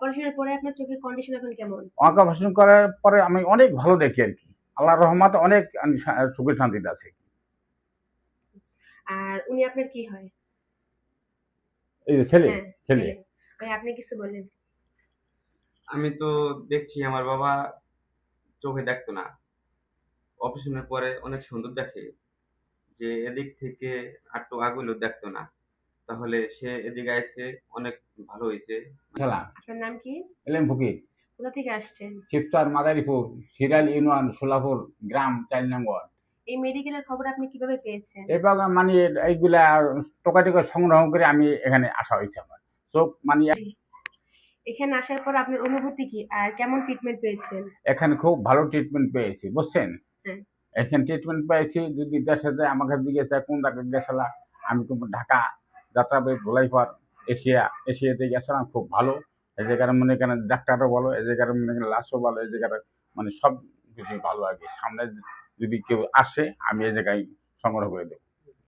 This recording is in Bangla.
অপারেশনের পরে আপনার চোখের কন্ডিশন এখন কেমন? অপারেশন করার পরে আমি অনেক ভালো দেখি আর কি। আল্লাহ রহমতে অনেক সুখে শান্তিতে আছি। আর উনি আপনার কি হয়? এই যে ছেলে হ্যাঁ, ছেলে। ভাই আপনি কিছু বললেন আমি তো দেখছি আমার বাবা চোখে দেখতো না। অপারেশনের পরে অনেক সুন্দর দেখে। যে এদিক থেকে আটটু আগুলো দেখতো না। তাহলে সে এদিকে আইসে অনেক ভালো হয়েছে সালাম আপনার নাম কি? এলেম ফকির কোথা থেকে আসছেন? শিবচর মাদারীপুর সিরাল ইউনিয়ন সোলাপুর গ্রাম চার নম্বর। এই মেডিকেলের খবর আপনি কীভাবে পেয়েছেন? এবার মানে এইগুলা টোকা টোকা সংগ্রহ করে আমি এখানে আসা হয়েছে আমার। চোখ মানে এখানে আসার পর আপনার অনুভূতি কি? আর কেমন ট্রিটমেন্ট পেয়েছেন? এখানে খুব ভালো ট্রিটমেন্ট পেয়েছি বুঝছেন? হ্যাঁ। এখানে ট্রিটমেন্ট পেয়েছি যদি দেশে যায় আমাকে জিজ্ঞেস যায় কোন জায়গায় গেছিলা আমি ঢাকা যাত্রাবাড়ি গোলাইপার এশিয়া এশিয়াতে গেছিলাম খুব ভালো। এই জায়গার মনে করেন ডাক্তারও ভালো এ জায়গার মনে করেন লাশও ভালো এ জায়গার মানে সব কিছু ভালো আর কি। সামনে যদি কেউ আসে, আমি এ জায়গায় সংগ্রহ করে দেবো।